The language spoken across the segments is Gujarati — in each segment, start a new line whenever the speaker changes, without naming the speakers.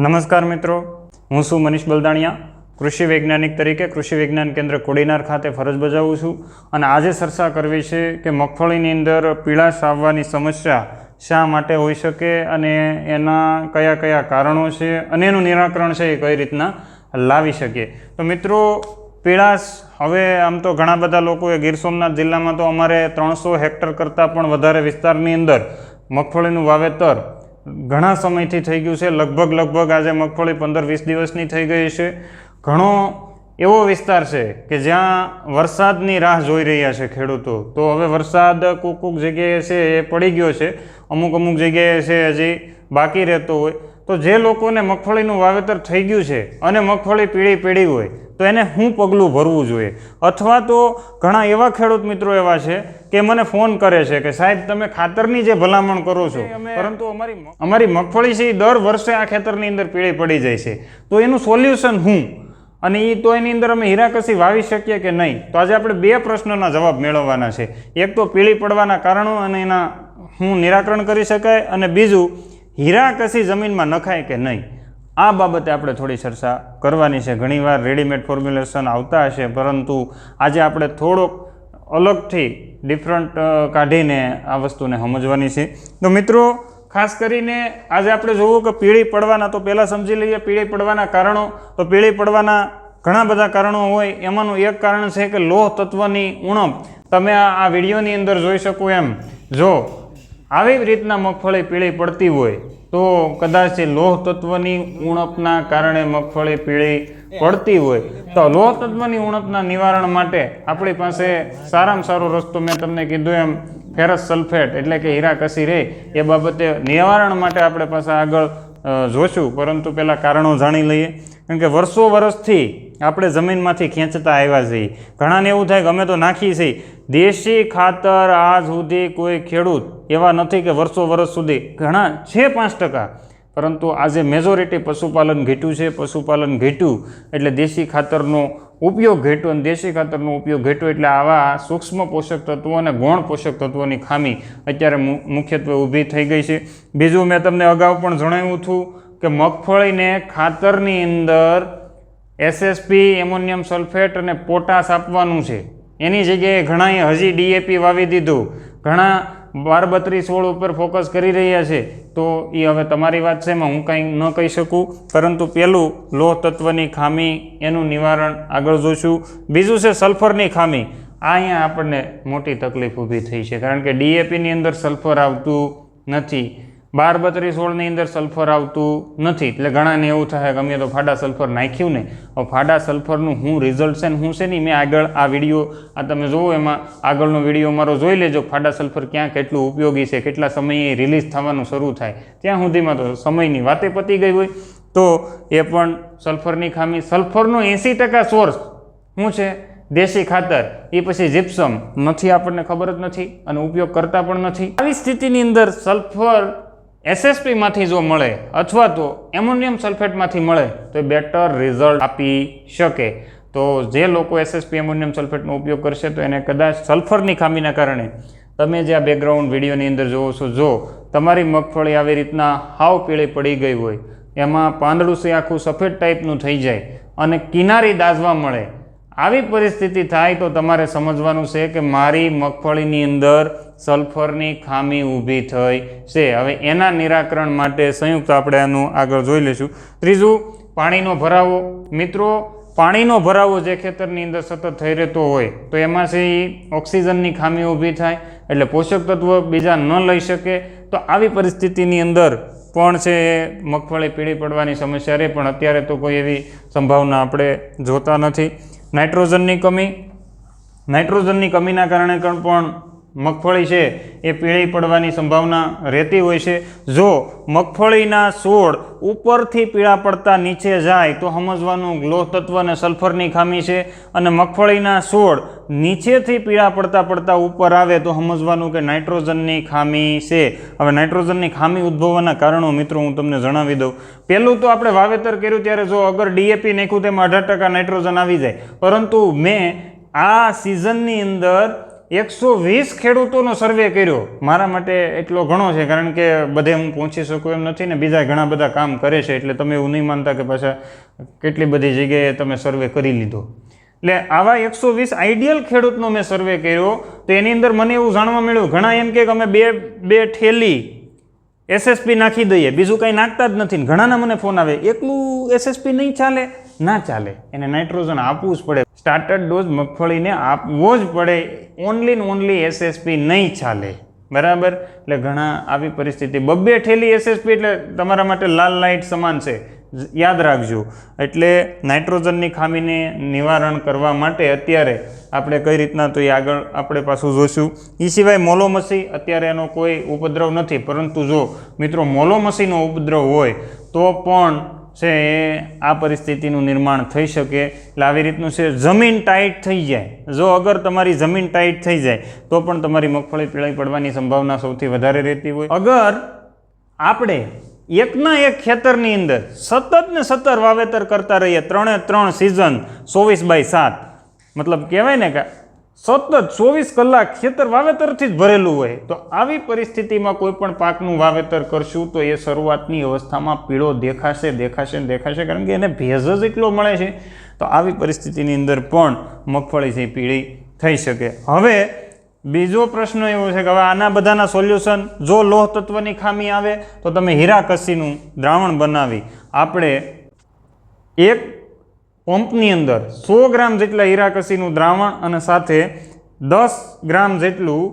નમસ્કાર મિત્રો, હું છું મનીષ બલદાણિયા. કૃષિ વૈજ્ઞાનિક તરીકે કૃષિ વિજ્ઞાન કેન્દ્ર કોડીનાર ખાતે ફરજ બજાવું છું અને આજે ચર્ચા કરવી છે કે મગફળીની અંદર પીળાશ આવવાની સમસ્યા શા માટે હોઈ શકે અને એના કયા કયા કારણો છે અને એનું નિરાકરણ છે એ કઈ રીતના લાવી શકીએ. તો મિત્રો પીળાશ હવે આમ તો ઘણા બધા લોકોએ ગીર સોમનાથ જિલ્લામાં તો અમારે ત્રણસો હેક્ટર કરતાં પણ વધારે વિસ્તારની અંદર મગફળીનું વાવેતર ઘણા સમયથી થઈ ગયું છે. લગભગ લગભગ આજે મગફળી પંદર વીસ દિવસની થઈ ગઈ છે. ઘણો એવો વિસ્તાર છે કે જ્યાં વરસાદની રાહ જોઈ રહ્યા છે ખેડૂતો. તો હવે વરસાદ કોક કોક જગ્યાએ છે એ પડી ગયો છે. અમુક અમુક જગ્યાએ છે હજી બાકી રહેતો હોય. તો જે લોકોને મગફળીનું વાવેતર થઈ ગયું છે અને મગફળી પીળી પીળી હોય તો એને શું પગલું ભરવું જોઈએ. અથવા તો ઘણા એવા ખેડૂત મિત્રો એવા છે કે મને ફોન કરે છે કે સાહેબ તમે ખાતરની જે ભલામણ કરો છો પરંતુ અમારી અમારી મગફળી છે એ દર વર્ષે આ ખેતરની અંદર પીળી પડી જાય છે. તો એનું સોલ્યુશન શું અને એ તો એની અંદર અમે હીરાકસી વાવી શકીએ કે નહીં? તો આજે આપણે બે પ્રશ્નોના જવાબ મેળવવાના છે. એક તો પીળી પડવાના કારણો અને એના હું નિરાકરણ કરી શકાય અને બીજું હીરાકસી જમીનમાં નખાય કે નહીં? આ બાબતે આપણે થોડી ચર્ચા કરવાની છે. ઘણીવાર રેડીમેડ ફોર્મ્યુલેશન આવતા હશે, પરંતુ આજે આપણે થોડોક અલગથી ડિફરન્ટ કાઢીને આ વસ્તુને સમજવાની છે. તો મિત્રો, ખાસ કરીને આજે આપણે જોવું કે પીળી પડવાના, તો પહેલાં સમજી લઈએ પીળી પડવાના કારણો. તો પીળી પડવાના ઘણા બધા કારણો હોય. એમાંનું એક કારણ છે કે લોહ તત્વની ઉણપ. તમે આ વિડીયોની અંદર જોઈ શકો એમ. જો આવી રીતના મગફળી પીળી પડતી હોય, તો કદાચ લોહ તત્વની ઉણપના કારણે મગફળી પીળી પડતી હોય. તો લોહ તત્વની ઉણપના નિવારણ માટે આપણી પાસે સારામાં સારો રસ્તો મેં તમને કીધું એમ, ફેરસ સલ્ફેટ એટલે કે હીરા કસી રહે એ બાબતે નિવારણ માટે આપણે પાસે આગળ જોશું. પરંતુ પહેલાં કારણો જાણી લઈએ. કારણ કે વર્ષો વર્ષથી આપણે જમીનમાંથી ખેંચતા આવ્યા છીએ. ઘણાને એવું થાય કે અમે તો નાખીએ છીએ. દેશી ખાતર આજ સુધી કોઈ ખેડૂત એવા નથી કે વર્ષો વર્ષ સુધી. ઘણા છે પાંચ ટકા. પરંતુ આજે મેજોરિટી પશુપાલન ઘેટ્યું છે, પશુપાલન ઘેટ્યું. એટલે દેશી ખાતરનો ઉપયોગ ઘેટો અને દેશી ખાતરનો ઉપયોગ ઘેટો એટલે આવા સૂક્ષ્મ પોષક તત્વો અને ગૌણ પોષક તત્વોની ખામી અત્યારે મુખ્યત્વે ઊભી થઈ ગઈ છે. બીજું મેં તમને અગાઉ પણ જણાવ્યું હતું કે મગફળીને ખાતરની અંદર એસએસપી એમોનિયમ સલ્ફેટ અને પોટાશ આપવાનું છે. એની જગ્યાએ ઘણાએ હજી ડીએપી વાવી દીધું. ઘણા બાર બત્રીસ સોળ ઉપર ફોકસ કરી રહ્યા છે. તો એ હવે તમારી વાત છે એમાં હું કાંઈ ન કહી શકું. પરંતુ પહેલું લોહ તત્વની ખામી, એનું નિવારણ આગળ જોઈશું બીજું છે સલ્ફરની ખામી. આ અહીંયા આપણને મોટી તકલીફ ઊભી થઈ છે. કારણ કે ડીએપીની અંદર સલ્ફર આવતું નથી. બાર બત્રીસ સોળની અંદર સલ્ફર આવતું નથી. એટલે ઘણાને એવું થાય કે અમે તો ફાડા સલ્ફર નાખ્યું ને. ફાડા સલ્ફરનું શું રિઝલ્ટ છે ને શું છે નહીં? મેં આગળ આ વીડિયો, આ તમે જુઓ એમાં, આગળનો વીડિયો મારો જોઈ લેજો. ફાડા સલ્ફર ક્યાં કેટલું ઉપયોગી છે, કેટલા સમયે રિલીઝ થવાનું શરૂ થાય. ત્યાં સુધીમાં તો સમયની વાતે પતી ગઈ હોય. તો એ પણ સલ્ફરની ખામી. સલ્ફરનો એંસી ટકા સોર્સ શું છે? દેશી ખાતર. એ પછી જીપ્સમ નથી આપણને ખબર જ નથી અને ઉપયોગ કરતા પણ નથી. આવી સ્થિતિની અંદર સલ્ફર એસએસપીમાંથી જો મળે અથવા તો એમોનિયમ સલ્ફેટમાંથી મળે, તો એ બેટર રિઝલ્ટ આપી શકે. તો જે લોકો એસએસપી એમોનિયમ સલ્ફેટનો ઉપયોગ કરશે, તો એને કદાચ સલ્ફરની ખામીના કારણે તમે જે આ બેકગ્રાઉન્ડ વિડીયોની અંદર જોવો છો, જો તમારી મગફળી આવી રીતના હાવ પીળી પડી ગઈ હોય, એમાં પાંદડું છે આખું સફેદ ટાઈપનું થઈ જાય અને કિનારી દાઝવા મળે આવી પરિસ્થિતિ થાય તો તમારે સમજવાનું છે કે મારી મગફળીની અંદર સલ્ફરની ખામી ઊભી થઈ છે. હવે એના નિરાકરણ માટે સંયુક્ત આપણે આનું આગળ જોઈ લઈશું. ત્રીજું, પાણીનો ભરાવો. મિત્રો, પાણીનો ભરાવો જે ખેતરની અંદર સતત થઈ રહેતો હોય તો એમાં છે એ ઓક્સિજનની ખામી ઊભી થાય એટલે પોષક તત્વો બીજા ન લઈ શકે. તો આવી પરિસ્થિતિની અંદર પણ છે મગફળી પીળી પડવાની સમસ્યા રહે, પણ અત્યારે તો કોઈ એવી સંભાવના આપણે જોતા નથી. નાઇટ્રોજનની કમી. નાઇટ્રોજનની કમીના કારણે પણ મગફળી છે એ પીળી પડવાની સંભાવના રહેતી હોય છે. જો મગફળીના છોડ ઉપરથી પીળા પડતા નીચે જાય, તો સમજવાનું લોહ તત્વ અને સલ્ફરની ખામી છે. અને મગફળીના છોડ નીચેથી પીળા પડતા પડતા ઉપર આવે, તો સમજવાનું કે નાઇટ્રોજનની ખામી છે. હવે નાઇટ્રોજનની ખામી ઉદ્ભવવાના કારણો મિત્રો હું તમને જણાવી દઉં. પહેલું તો આપણે વાવેતર કર્યું ત્યારે જો અગર ડીએપી નાખ્યું તેમાં અઢાર ટકા નાઇટ્રોજન આવી જાય. પરંતુ મેં આ સિઝનની અંદર એકસો વીસ ખેડૂતોનો સર્વે કર્યો. મારા માટે એટલો ઘણો છે, કારણ કે બધે હું પહોંચી શકું એમ નથી ને બીજા ઘણા બધા કામ કરે છે, એટલે તમે એવું નહીં માનતા કે પાછા કેટલી બધી જગ્યાએ તમે સર્વે કરી લીધો. એટલે આવા એકસો વીસ આઈડિયલ ખેડૂતનો મેં સર્વે કર્યો, તો એની અંદર મને એવું જાણવા મળ્યું, ઘણા એમ કે અમે બે બે ઠેલી એસએસપી નાખી દઈએ, બીજું કંઈ નાખતા જ નથી ઘણાના મને ફોન આવે, એકલું એસએસપી નહીં ચાલે? ના ચાલે. એને નાઇટ્રોજન આપવું જ પડે. સ્ટાર્ટર ડોઝ મગફળીને આપવો જ પડે. ઓનલી ને ઓનલી એસએસપી નહીં ચાલે. બરાબર? એટલે ઘણા આવી પરિસ્થિતિ. બબ્બે ઠેલી એસએસપી એટલે તમારા માટે લાલ લાઇટ સમાન છે. યાદ રાખજો. એટલે નાઇટ્રોજનની ખામીને નિવારણ કરવા માટે અત્યારે આપણે કઈ રીતના તો એ આગળ આપણે પાછું જોઈશું એ સિવાય મોલોમસી અત્યારે એનો કોઈ ઉપદ્રવ નથી. પરંતુ જો મિત્રો મોલોમસીનો ઉપદ્રવ હોય, તો પણ છે એ આ પરિસ્થિતિનું નિર્માણ થઈ શકે. એટલે આવી રીતનું છે, જમીન ટાઈટ થઈ જાય. જો અગર તમારી જમીન ટાઈટ થઈ જાય, તો પણ તમારી મગફળી પીળાઈ પડવાની સંભાવના સૌથી વધારે રહેતી હોય. અગર આપણે એકના એક ખેતરની અંદર સતત ને સતત વાવેતર કરતા રહીએ, ત્રણે ત્રણ સિઝન ચોવીસ બાય સાત, મતલબ કહેવાય ને કે સતત ચોવીસ કલાક ખેતર વાવેતરથી જ ભરેલું હોય, તો આવી પરિસ્થિતિમાં કોઈ પણ પાકનું વાવેતર કરશું તો એ શરૂઆતની અવસ્થામાં પીળો દેખાશે દેખાશે ને દેખાશે, કારણ કે એને ભેજ જ એટલો મળે છે. તો આવી પરિસ્થિતિની અંદર પણ મગફળી છે પીળી થઈ શકે. હવે બીજો પ્રશ્ન એવો છે કે હવે આના બધાના સોલ્યુશન જો લોહ તત્વની ખામી આવે, તો તમે હીરા કસીનું દ્રાવણ બનાવી. આપણે એક પંપની અંદર સો ગ્રામ જેટલા હીરાકસીનું દ્રાવણ અને સાથે દસ ગ્રામ જેટલું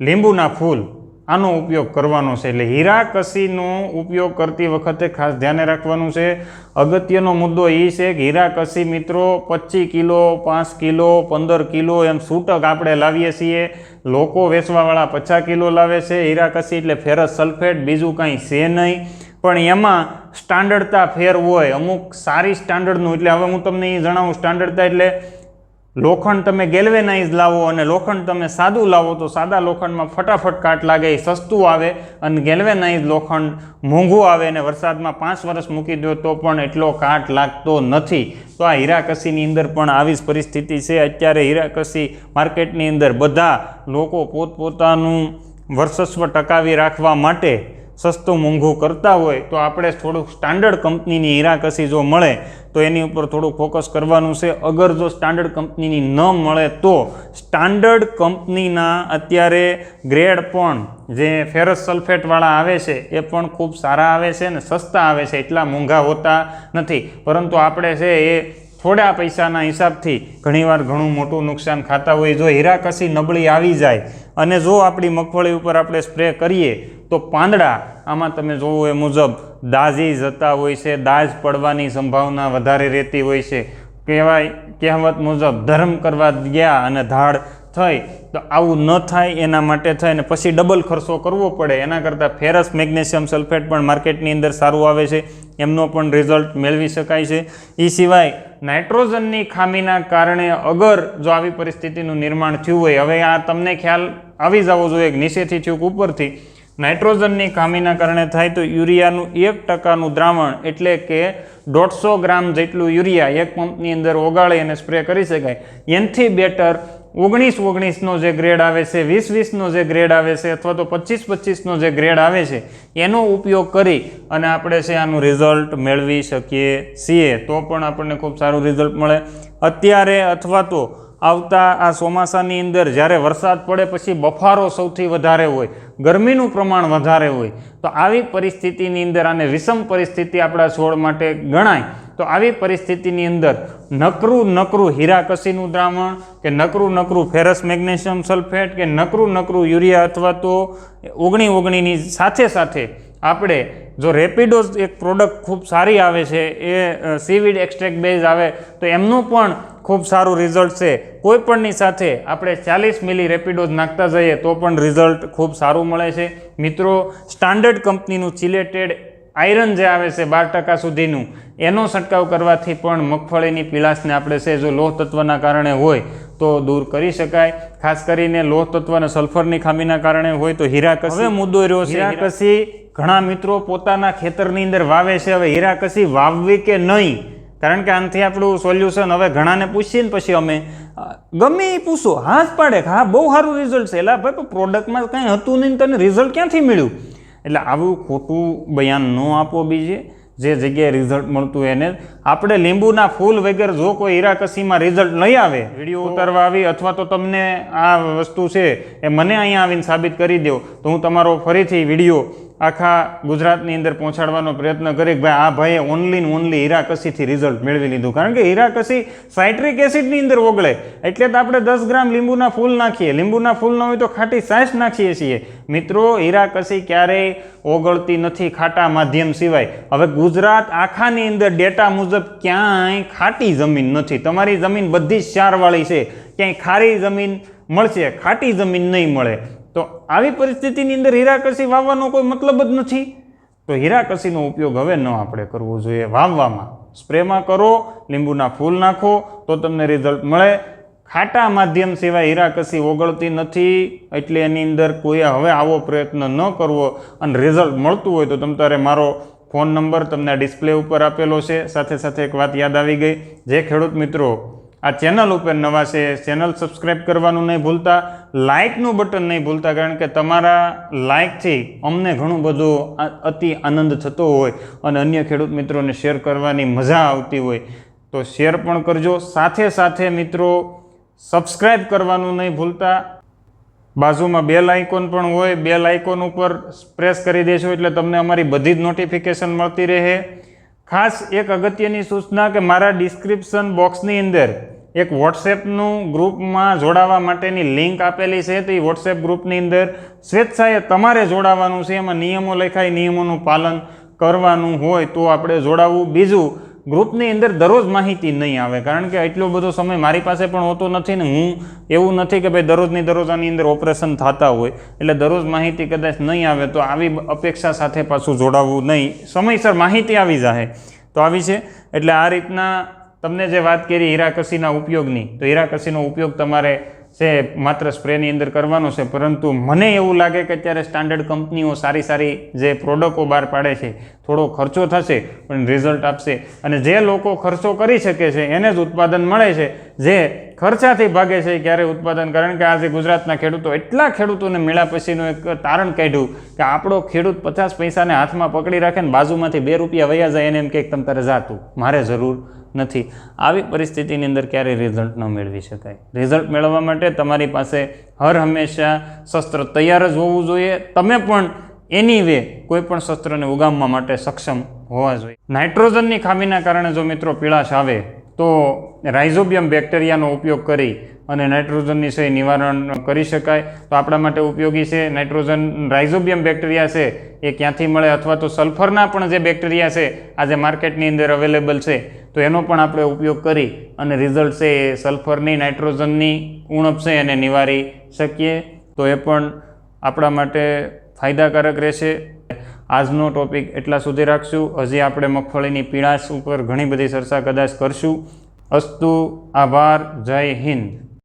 લીંબુના ફૂલ. આનો ઉપયોગ કરવાનો છે. એટલે હીરાકસીનો ઉપયોગ કરતી વખતે ખાસ ધ્યાને રાખવાનું છે. અગત્યનો મુદ્દો એ છે કે હીરાકસી મિત્રો પચીસ કિલો, પાંચ કિલો, પંદર કિલો એમ છૂટક આપણે લાવીએ છીએ. લોકો વેચવાવાળા પચાસ કિલો લાવે છે હીરાકસી એટલે ફેરસ સલ્ફેટ, બીજું કાંઈ છે નહીં. પણ એમાં સ્ટાન્ડર્ડતા ફેર હોય. અમુક સારી સ્ટાન્ડર્ડનું, એટલે હવે હું તમને એ જણાવું, સ્ટાન્ડર્ડતા એટલે લોખંડ તમે ગેલ્વેનાઇઝ લાવો અને લોખંડ તમે સાદું લાવો તો સાદા લોખંડમાં ફટાફટ કાટ લાગે સસ્તું આવે અને ગેલ્વેનાઇઝ લોખંડ મોંઘું આવે અને વરસાદમાં પાંચ વર્ષ મૂકી દો તો પણ એટલો કાટ લાગતો નથી. તો આ હીરાકસીની અંદર પણ આવી જ પરિસ્થિતિ છે. અત્યારે હીરાકસી માર્કેટની અંદર બધા લોકો પોતપોતાનું વર્ચસ્વ ટકાવી રાખવા માટે સસ્તું મોંઘું કરતા હોય તો આપણે થોડુંક સ્ટાન્ડર્ડ કંપનીની હીરાકસી જો મળે, તો એની ઉપર થોડુંક ફોકસ કરવાનું છે. અગર જો સ્ટાન્ડર્ડ કંપનીની ન મળે તો સ્ટાન્ડર્ડ કંપનીના અત્યારે ગ્રેડ પણ જે ફેરસ સલ્ફેટવાળા આવે છે, એ પણ ખૂબ સારા આવે છે અને સસ્તા આવે છે, એટલા મોંઘા હોતા નથી. પરંતુ આપણે છે એ થોડા પૈસાના હિસાબથી ઘણીવાર ઘણું મોટું નુકસાન ખાતા હોય. જો હીરાકસી નબળી આવી જાય અને જો આપણી મગફળી ઉપર આપણે સ્પ્રે કરીએ, તો પાંદડા આમાં તમે જોવો એ મુજબ દાઝી જતા હોય છે દાજ પડવાની સંભાવના વધારે રહેતી હોય છે. કહેવાય, કહેવત મુજબ ધર્મ કરવા ગયા અને ધાડ થઈ, તો આવું ન થાય એના માટે થઈને પછી ડબલ ખર્ચો કરવો પડે. એના કરતાં ફેરસ મેગ્નેશિયમ સલ્ફેટ પણ માર્કેટની અંદર સારું આવે છે. એમનો પણ રિઝલ્ટ મેળવી શકાય છે. એ સિવાય નાઇટ્રોજનની ખામીના કારણે અગર જો આવી પરિસ્થિતિનું નિર્માણ થયું હોય, હવે આ તમને ખ્યાલ આવી જવો જોઈએ નીચેથી થયું ઉપરથી નાઇટ્રોજનની ખામીના કારણે થાય તો યુરિયાનું એક ટકાનું દ્રાવણ એટલે કે દોઢસો ગ્રામ જેટલું યુરિયા એક પંપની અંદર ઓગાળી અને સ્પ્રે કરી શકાય. એનથી બેટર ઓગણીસ ઓગણીસનો જે ગ્રેડ આવે છે, વીસ વીસનો જે ગ્રેડ આવે છે અથવા તો પચીસ પચીસનો જે ગ્રેડ આવે છે, એનો ઉપયોગ કરી અને આપણે છે આનું રિઝલ્ટ મેળવી શકીએ છીએ. તો પણ આપણને ખૂબ સારું રિઝલ્ટ મળે. અત્યારે અથવા તો આવતા આ ચોમાસાની અંદર જ્યારે વરસાદ પડે પછી બફારો સૌથી વધારે હોય, ગરમીનું પ્રમાણ વધારે હોય, તો આવી પરિસ્થિતિની અંદર આને વિષમ પરિસ્થિતિ આપણા છોડ માટે ગણાય. તો આવી પરિસ્થિતિની અંદર નકરું નકરું હીરાકસીનું દ્રાવણ કે નકરું નકરું ફેરસ મેગ્નેશિયમ સલ્ફેટ કે નકરું નકરું યુરિયા અથવા તો ઓગણી ઓગણીની સાથે સાથે આપણે જો રેપિડોઝ એક પ્રોડક્ટ ખૂબ સારી આવે છે એ સીવીડ એક્સ્ટ્રેક્ટ બેઝ આવે તો એમનું પણ ખૂબ સારું રિઝલ્ટ છે. કોઈપણની સાથે આપણે ચાલીસ મિલી રેપિડોઝ નાખતા જઈએ તો પણ રિઝલ્ટ ખૂબ સારું મળે છે. મિત્રો સ્ટાન્ડર્ડ કંપનીનું ચિલેટેડ આયરન જે આવે છે બાર ટકા સુધીનું એનો છંટકાવ કરવાથી પણ મગફળીની પીળાશને આપણે છે જો લોહ તત્વના કારણે હોય તો દૂર કરી શકાય. ખાસ કરીને લોહ તત્વ અને સલ્ફરની ખામીના કારણે હોય તો હીરાકસી. હવે મુદ્દો રહ્યો છે હીરાકસી ઘણા મિત્રો પોતાના ખેતરની અંદર વાવે છે હવે હીરાકસી વાવવી કે નહીં? કારણ કે આનાથી આપણું સોલ્યુશન હવે ઘણાને પૂછીએ ને પછી અમે. ગમે એ પૂછો હા જ પાડે હા બહુ સારું રિઝલ્ટ છે. એટલે ભાઈ પ્રોડક્ટમાં કંઈ હતું નહીં તને રિઝલ્ટ ક્યાંથી મળ્યું? એટલે આવું ખોટું બયાન ન આપો બીજે. જે જગ્યાએ રિઝલ્ટ મળતું એને. આપણે લીંબુના ફૂલ વગર જો કોઈ હીરાકસીમાં રિઝલ્ટ નહીં આવે વીડિયો ઉતારવા આવી અથવા તો તમને આ વસ્તુ છે એ મને અહીંયા આવીને સાબિત કરી દો તો હું તમારો ફરીથી વીડિયો આખા ગુજરાતની અંદર પહોંચાડવાનો પ્રયત્ન કરે કે ભાઈ આ ભાઈએ ઓનલી ને ઓનલી હીરાકસીથી રિઝલ્ટ મેળવી લીધું. કારણ કે હીરાકસી સાઇટ્રિક એસિડની અંદર ઓગળે. એટલે તો આપણે દસ ગ્રામ લીંબુના ફૂલ નાખીએ. લીંબુના ફૂલ ન હોય તો ખાટી સાસ નાખીએ છીએ. મિત્રો, હીરાકસી ક્યારેય ઓગળતી નથી ખાટા માધ્યમ સિવાય. હવે ગુજરાત આખાની અંદર ડેટા મુજબ ક્યાંય ખાટી જમીન નથી. તમારી જમીન બધી જ ચારવાળી છે. ક્યાંય ખારી જમીન મળશે, ખાટી જમીન નહીં મળે. તો આવી પરિસ્થિતિની અંદર હીરાકસી વાવવાનો કોઈ મતલબ જ નથી. તો હીરાકસીનો ઉપયોગ હવે ન આપણે કરવો જોઈએ વાવવામાં. સ્પ્રેમાં કરો, લીંબુના ફૂલ નાખો, તો તમને રિઝલ્ટ મળે. ખાટા માધ્યમ સિવાય હીરાકસી ઓગળતી નથી, એટલે એની અંદર કોઈએ હવે આવો પ્રયત્ન ન કરવો અને રિઝલ્ટ મળતું હોય તો તમ તારે મારો ફોન નંબર તમને ડિસ્પ્લે ઉપર આપેલો છે. સાથે સાથે એક વાત યાદ આવી ગઈ. જે ખેડૂત મિત્રો આ ચેનલ ઉપર નવા છે, ચેનલ સબસ્ક્રાઈબ કરવાનું નહીં ભૂલતા, લાઇકનું બટન નહીં ભૂલતા, કારણ કે તમારા લાઇકથી અમને ઘણું બધું અતિ આનંદ થતો હોય અને અન્ય ખેડૂત મિત્રોને શેર કરવાની મજા આવતી હોય. તો શેર પણ કરજો. સાથે સાથે મિત્રો સબસ્ક્રાઈબ કરવાનું નહીં ભૂલતા. બાજુમાં બેલ આઇકોન પણ હોય બેલ આઇકોન ઉપર પ્રેસ કરી દેશો એટલે તમને અમારી બધી જ નોટિફિકેશન મળતી રહે. ખાસ એક અગત્યની સૂચના કે મારા ડિસ્ક્રિપ્શન બોક્સની અંદર એક વોટ્સએપનું ગ્રુપમાં જોડાવા માટેની લિંક આપેલી છે. તો એ વોટ્સએપ ગ્રુપની અંદર સ્વેચ્છાએ તમારે જોડાવાનું છે. એમાં નિયમો લખાય નિયમોનું પાલન કરવાનું હોય તો આપણે જોડાવવું બીજું ગ્રુપની અંદર દરરોજ માહિતી નહીં આવે, કારણ કે એટલો બધો સમય મારી પાસે પણ હોતો નથી ને હું એવું નથી કે ભાઈ દરરોજની દરરોજ આની અંદર ઓપરેશન થતા હોય, એટલે દરરોજ માહિતી કદાચ નહીં આવે તો આવી અપેક્ષા સાથે પાછું જોડાવવું નહીં. સમયસર માહિતી આવી જાય તો આવી છે. એટલે આ રીતના તમને જે વાત કરી હીરાકસીના ઉપયોગની, તો હીરાકસીનો ઉપયોગ તમારે છે, માત્ર સ્પ્રેની અંદર કરવાનો છે, પરંતુ મને એવું લાગે કે અત્યારે સ્ટાન્ડર્ડ કંપનીઓ સારી સારી જે પ્રોડક્ટો બહાર પાડે છે, થોડો ખર્ચો થશે, પણ રિઝલ્ટ આપશે. અને જે લોકો ખર્ચો કરી શકે છે, એને જ ઉત્પાદન મળે છે. જે ખર્ચાથી ભાગે છે ક્યારે ઉત્પાદન, કારણ કે આજે ગુજરાતના ખેડૂતો, એટલા ખેડૂતોને મેળા પછીનું એક તારણ કાઢ્યું કે આપણો ખેડૂત પચાસ પૈસાને હાથમાં પકડી રાખે ને બાજુમાંથી બે રૂપિયા વયા જાય એને એમ કે તમ તારે જાતું મારે જરૂર નથી. આવી પરિસ્થિતિની અંદર ક્યારેય રિઝલ્ટ ન મેળવી શકાય. રિઝલ્ટ મેળવવા માટે તમારી પાસે હર હંમેશા શસ્ત્ર તૈયાર જ હોવું જોઈએ. તમે પણ એની વે કોઈ પણ શસ્ત્રને ઉગામવા માટે સક્ષમ હોવા જોઈએ. નાઇટ્રોજનની ખામીના કારણે જો મિત્રો પીળાશ આવે તો રાઇઝોબિયમ બેક્ટેરિયાનો ઉપયોગ કરી અને નાઇટ્રોજનની છે નિવારણ કરી શકાય. તો આપણા માટે ઉપયોગી છે, નાઇટ્રોજન રાઇઝોબિયમ બેક્ટેરિયા છે, એ ક્યાંથી મળે અથવા તો સલ્ફરના પણ જે બેક્ટેરિયા છે આજે માર્કેટની અંદર અવેલેબલ છે, તો એનો પણ આપણે ઉપયોગ કરી અને રિઝલ્ટ છે એ સલ્ફરની, નાઇટ્રોજનની ઉણપ છે એને નિવારી શકીએ. તો એ પણ આપણા માટે ફાયદાકારક રહેશે. આજનો ટોપિક એટલા સુધી રાખશું. હજી આપણે મગફળીની પીળાશ ઉપર ઘણી બધી ચર્ચા કદાચ કરશું. અસ્તુ, આભાર, જય હિન્દ.